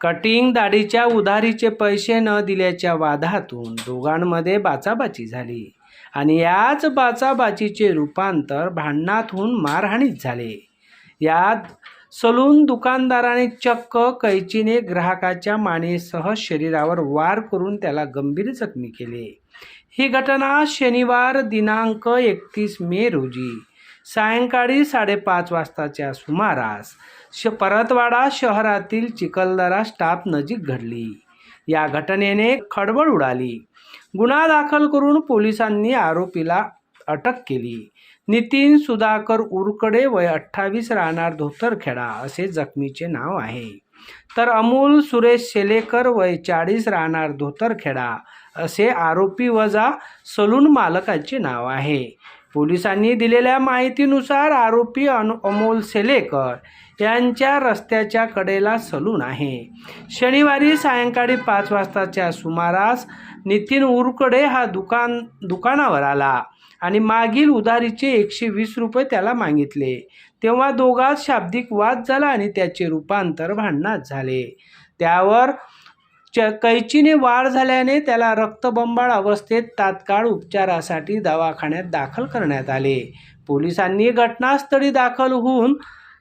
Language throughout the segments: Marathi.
कटिंग दाढीच्या उधारीचे पैसे न दिल्याच्या वादातून दोघांमध्ये बाचाबाची झाली आणि याच बाचाबाचीचे रूपांतर भांडणातून मारहाणीत झाले. यात सलून दुकानदाराने चक्क कैचीने ग्राहकाच्या मानेसह शरीरावर वार करून त्याला गंभीर जखमी केले. ही घटना शनिवार दिनांक एकतीस मे रोजी सायंकाळी साडेपाच वाजताच्या सुमारास श परतवाडा शहरातील चिखलदरा स्टाफ नजीक घडली. या घटनेने खळबळ उडाली. गुन्हा दाखल करून पोलिसांनी आरोपीला अटक केली. नितीन सुधाकर उरकडे वय अठ्ठावीस राहणार धोतरखेडा असे जखमीचे नाव आहे. तर अमोल सुरेश शेलेकर वय चाळीस राहणार धोतरखेडा असे आरोपी वजा सलून मालकाचे नाव आहे. पोलिसांनी दिलेल्या माहितीनुसार आरोपी अनु अमोल सेलेकर यांच्या रस्त्याच्या कडेला सलून आहे. शनिवारी सायंकाळी पाच वाजताच्या सुमारास नितीन उरकडे हा दुकान दुकानावर आला आणि मागील उधारीचे एकशे वीस रुपये त्याला मागितले. तेव्हा दोघात शाब्दिक वाद झाला आणि त्याचे रूपांतर भांडणात झाले. त्यावर च कैचीने वाढ झाल्याने त्याला रक्तबंबाळ अवस्थेत तात्काळ उपचारासाठी दवाखान्यात दाखल करण्यात आले. पोलिसांनी घटनास्थळी दाखल होऊन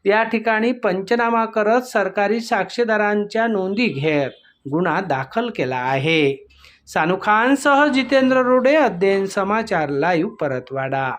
या ठिकाणी पंचनामा करत सरकारी साक्षीदारांच्या नोंदी घेत गुन्हा दाखल केला आहे. सानू खानसह जितेंद्र रोडे अध्ययन समाचार लाईव्ह परतवाडा.